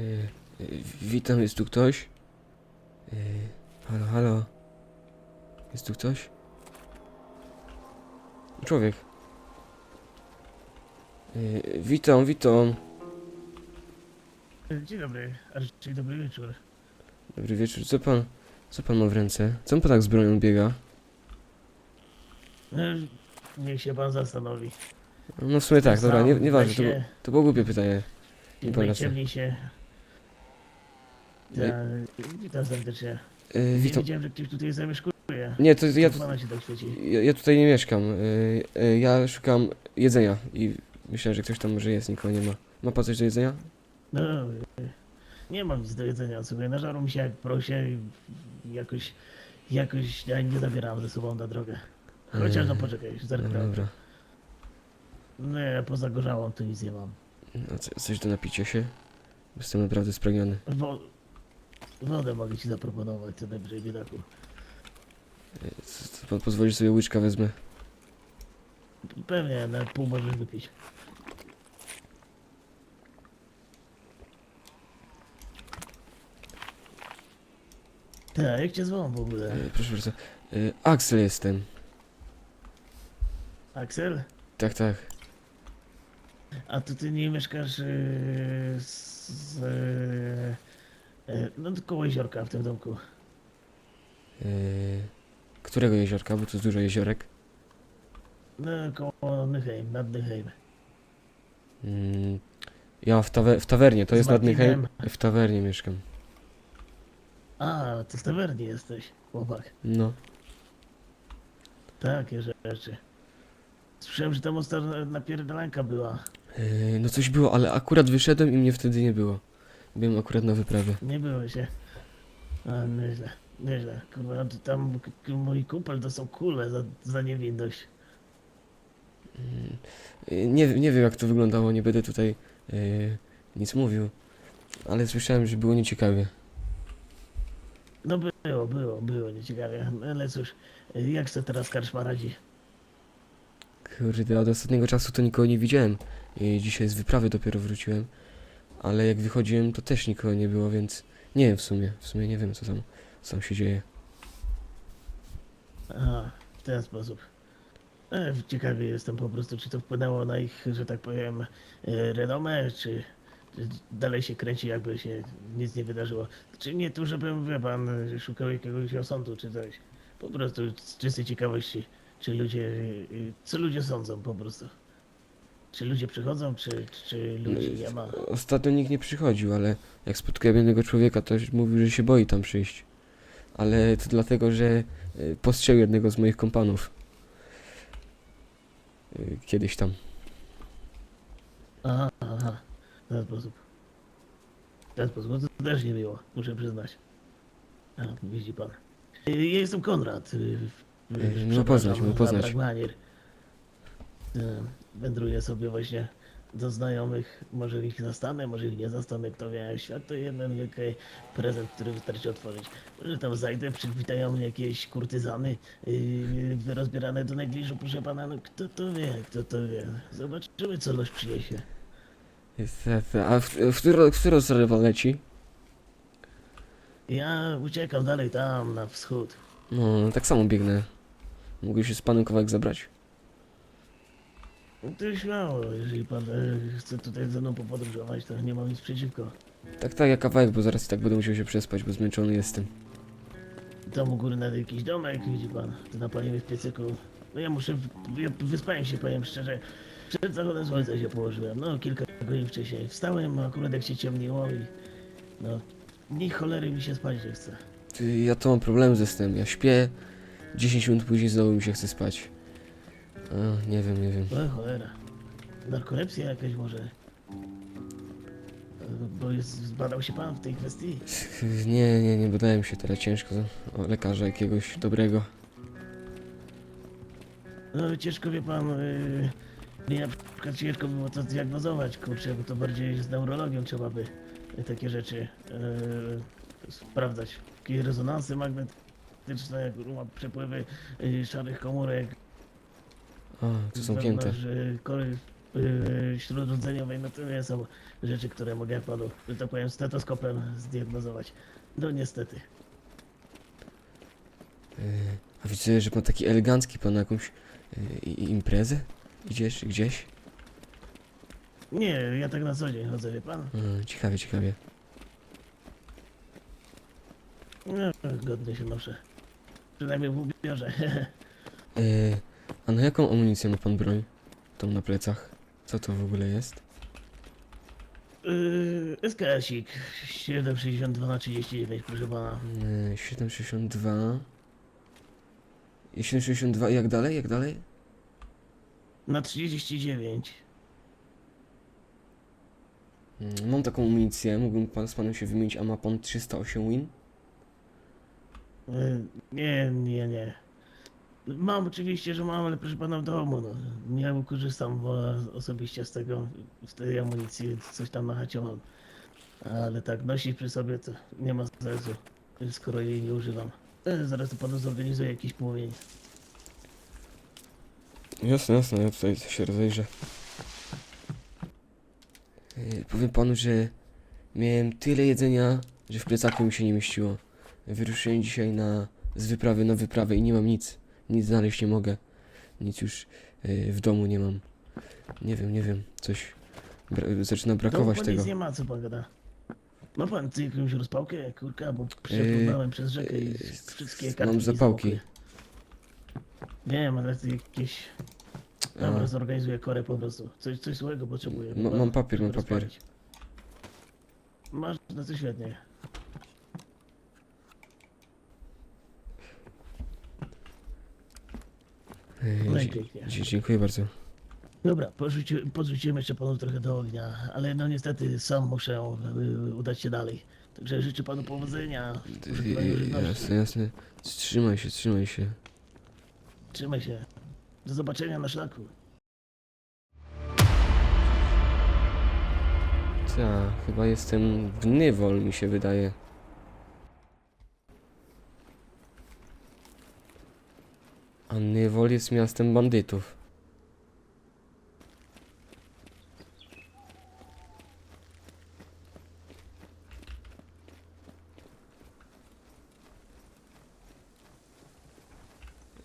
Y, y, witam, jest tu ktoś? Y, halo, halo. Jest tu ktoś? Człowiek. Y, witam, witam. Dzień dobry, a raczej dobry wieczór. Dobry wieczór. Co pan, co pan ma w ręce? Co pan tak z bronią biega? No, Niech się pan zastanowi. No w sumie tak, dobra, nie, nieważne, to, było- to było głupie pytanie. nie. Najciemniej się. No Ja, witam serdecznie. Y, Nie witam. wiedziałem, że ktoś tutaj zamieszkuje. Nie, to ja, pana się tak świeci? ja, ja tutaj nie mieszkam. Y, y, ja szukam jedzenia i myślę, że ktoś tam może jest, nikogo nie ma. Ma pan coś do jedzenia? No, nie mam nic do jedzenia. Słuchaj, nażarł mi się jak prosie i jakoś, jakoś ja nie zabieram ze sobą na drogę. Chociaż no poczekaj, No zerknę. dobra. Nie, poza gorzałą to nic nie mam. A co, coś do napicia się? Jestem naprawdę spragniony. Wo wodę mogę ci zaproponować, co najwyżej biedaku. Co, pan pozwoli, że sobie łyczka wezmę? Pewnie, na pół możesz wypić. Tak, jak cię zwą w ogóle? Y, proszę bardzo. Y, Axel jestem. Aksel? Tak, tak. A to ty nie mieszkasz yy, z... z yy, no koło jeziorka w tym domku. Y, którego jeziorka? Bo to jest dużo jeziorek. No koło Nyheim, nad Nyheim. Mm, ja w, tawe w tawernie, to Z jest nad Nyheim. Martinem. W tawernie mieszkam. A, ty w tawernie jesteś, chłopak. No. Takie rzeczy. Słyszałem, że tam ostatnio napierdalanka była. Y, no coś było, ale akurat wyszedłem i mnie wtedy nie było. Byłem akurat na wyprawie. Nie było się. A, nieźle, nieźle. Kurwa, to tam k- k- mój kumpel dostał kulę za, za niewinność. Y, nie, nie wiem jak to wyglądało, nie będę tutaj y, nic mówił. Ale słyszałem, że było nieciekawie. No było, było, było, nieciekawie. Ale cóż, jak sobie teraz karczma radzi? Kurde, od ostatniego czasu to nikogo nie widziałem. I dzisiaj z wyprawy dopiero wróciłem. Ale jak wychodziłem, to też nikogo nie było, więc nie wiem w sumie. W sumie nie wiem, co tam, co tam się dzieje. Aha, w ten sposób. E, ciekawy jestem po prostu, czy to wpłynęło na ich, że tak powiem, e, renomę, czy, dalej się kręci, jakby się nic nie wydarzyło. Czy nie tu, żebym, wie pan, szukał jakiegoś osądu, czy coś. Po prostu z czystej ciekawości, czy ludzie, e, co ludzie sądzą po prostu. Czy ludzie przychodzą, czy, czy ludzi nie ma. Ostatnio nikt nie przychodził, ale jak spotkałem jednego człowieka, to mówił, że się boi tam przyjść. Ale to dlatego, że y, postrzegł jednego z moich kompanów. Y, Kiedyś tam. Aha, aha, w ten sposób. W ten sposób, no to też nie było, muszę przyznać. A, widzi pan. Y, Ja jestem Konrad. y, y, miło przepraszam poznać, miło za poznać. brak manier. Y, Wędruję sobie właśnie do znajomych, może ich zastanę, może ich nie zastanę, kto wie. Świat to jeden wielki prezent, który wystarczy otworzyć. Może tam zajdę, przywitają mnie jakieś kurtyzany yy, rozbierane do negliżu, proszę pana, no kto to wie, kto to wie. Zobaczymy, co los przyniesie. Jest- A w, w, którą, w którą stronę pan leci? Ja uciekam dalej tam, na wschód. No, tak samo biegnę. Mógłby się z panem kawałek zabrać? No to śmiało, jeżeli pan e, chce tutaj ze mną popodróżować, to nie mam nic przeciwko. Tak, tak, ja kawałek, bo zaraz i tak będę musiał się przespać, bo zmęczony jestem. Tam u góry nawet jakiś domek, widzi pan, to napalimy w piecyku. No ja muszę, ja wyspałem się, powiem szczerze. Przed zachodem słońca się położyłem, no kilka godzin wcześniej. Wstałem akurat jak się ciemniło i... No, ni cholery mi się spać nie chce. Ty, ja to mam problem ze snem. Ja śpię, 10 minut później znowu mi się chce spać. A, nie wiem, nie wiem. O cholera. Narkolepsja jakaś może. E, Bo jest, zbadał się pan w tej kwestii? Nie, nie, nie badałem się teraz ciężko o lekarza jakiegoś dobrego. No ciężko wie pan, yy, mnie na przykład ciężko było to zdiagnozować, kurczę, bo to bardziej z neurologią trzeba by takie rzeczy yy, sprawdzać. Takie rezonansy magnetyczne, kurwa, przepływy yy, szarych komórek. A, to są pięte. yy, kory, yy, śródrodzeniowej, no to nie są rzeczy, które mogę panu, że tak powiem, stetoskopem zdiagnozować. No niestety. Yy, a widzę, że pan taki elegancki, pan na jakąś yy, i- imprezę? Idziesz gdzieś? Nie, ja tak na co dzień chodzę, wie pan? Yy, ciekawie, ciekawie. No, godnie się noszę. Przynajmniej w ubiorze. Yy, a na jaką amunicję ma pan broń? Tą na plecach? Co to w ogóle jest? Yy, SKS-ik 762 na 39, proszę pana. Yy, 762. I 762 i jak dalej? Jak dalej? Na 39. Mm, Mam taką amunicję, mógłbym pan z panem się wymienić, a ma pan 308 win? Yy, nie, nie, nie. Mam oczywiście, że mam, ale proszę pana w domu. No. Nie korzystam bo osobiście z tego, z tej amunicji, coś tam na chacie mam. Ale tak, nosić przy sobie to nie ma sensu, skoro jej nie używam. E, Zaraz to panu zorganizuję jakiś płomień. Jasne, jasne, ja tutaj się rozejrzę. Yy, powiem panu, że miałem tyle jedzenia, że w plecaku mi się nie mieściło. Wyruszyłem dzisiaj na, z wyprawy na wyprawę i nie mam nic. Nic znaleźć nie mogę. Nic już yy, w domu nie mam. Nie wiem, nie wiem, coś bra zaczyna brakować tego. nic nie ma, co pan gada. Ma pan ty jakąś rozpałkę, kurka, bo przepłynąłem przez rzekę i yy, wszystkie mam kartki zapałki. Wiem, ale ty jakieś... Dobra, A, zorganizuję korę po prostu. Coś, coś złego potrzebuję. Ma- mam papier, mam papier. Masz, no to świetnie. No i dzie- pięknie. dzie- dziękuję bardzo. Dobra, porzuci, podrzuciłem jeszcze panu trochę do ognia, ale no niestety sam muszę y, udać się dalej. Także życzę panu powodzenia. w poszukiwaniu żywności. Jasne, jasne. Trzymaj się, trzymaj się. Trzymaj się. Do zobaczenia na szlaku. Ta, chyba jestem w Nywol, mi się wydaje. A Nywol jest miastem bandytów.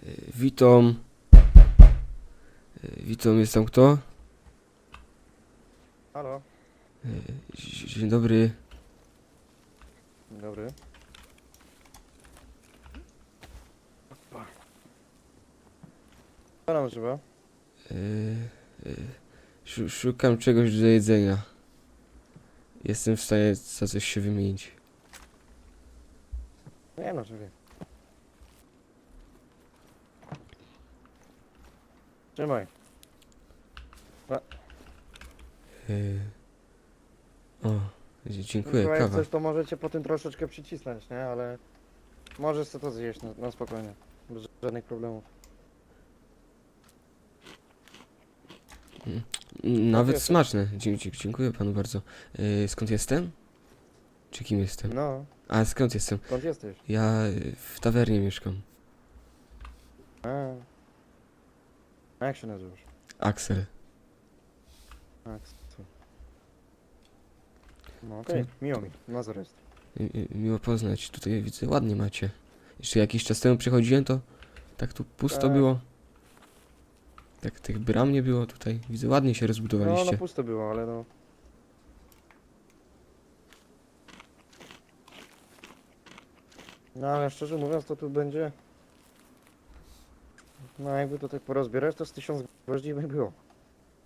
Y, Witam. Y, Witam, jest tam kto? Halo, Y, dzie- Dzień dobry. dzień dobry. Co nam trzeba? Yy, yy, szu- szukam czegoś do jedzenia. Jestem w stanie za coś się wymienić. Nie no, czekaj. Trzymaj. Yy. O, dzie- dziękuję, Chyba jak kawa. coś, to możecie po tym troszeczkę przycisnąć, nie? Ale możesz sobie to zjeść na, na spokojnie. Bez żadnych problemów. Nawet smaczne. Dzie- dzie- dziękuję panu bardzo. Yy, skąd jestem? Czy kim jestem? No, A skąd jestem? skąd jesteś? Ja y, w tawernie mieszkam. A. A jak się nazywasz? Axel. A, co? No okej, miło mi. Nazar jest. Y, y, miło poznać. Tutaj widzę, ładnie macie. Jeszcze jakiś czas temu przychodziłem, to tak tu pusto Tak. było. Tak tych bram nie było tutaj. Widzę, ładnie się No, rozbudowaliście. no pusto było, ale no. No ale szczerze mówiąc to tu będzie... No jakby to tak porozbierać to z tysiąc gwoździ by było.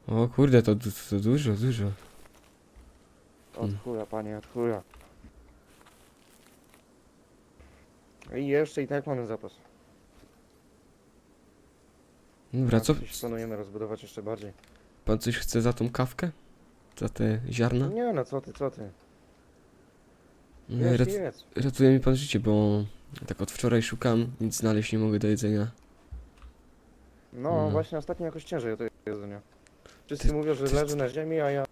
O kurde, to, du- to dużo, dużo. Od Hmm. chuja panie, od chuja. I jeszcze i tak mamy zapas. Dobra, co? Planujemy rozbudować jeszcze bardziej. Pan coś chce za tą kawkę? Za te ziarna? Nie no co ty, co ty. No, Jedz, rat, ratuje mi pan życie, bo tak od wczoraj szukam, nic znaleźć nie mogę do jedzenia. No No. właśnie ostatnio jakoś ciężej o to jedzenie. Wszyscy Ty- mówią, że ty- leży na ziemi, a ja...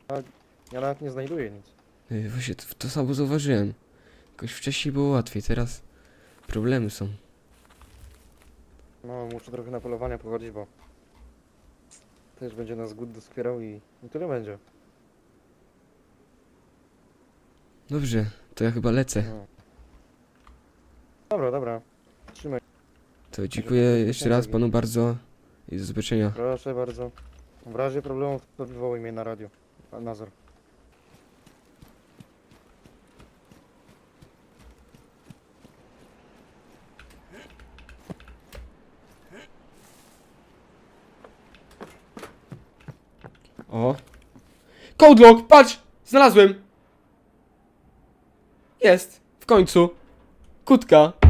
Ja nawet nie znajduję nic. Yy, Właśnie to, to samo zauważyłem. Jakoś wcześniej było łatwiej, teraz problemy są. No, muszę trochę na polowania pochodzić, bo też będzie nas gut doskwierał i, i tyle będzie. Dobrze, to ja chyba lecę. No. Dobra, dobra. Trzymaj. To dziękuję jeszcze raz panu bardzo i do zobaczenia. Proszę bardzo. W razie problemów to wywołuj mnie na radio. Pan Nazor. O. Codelock, patrz! Znalazłem! Jest, w końcu. Kutka.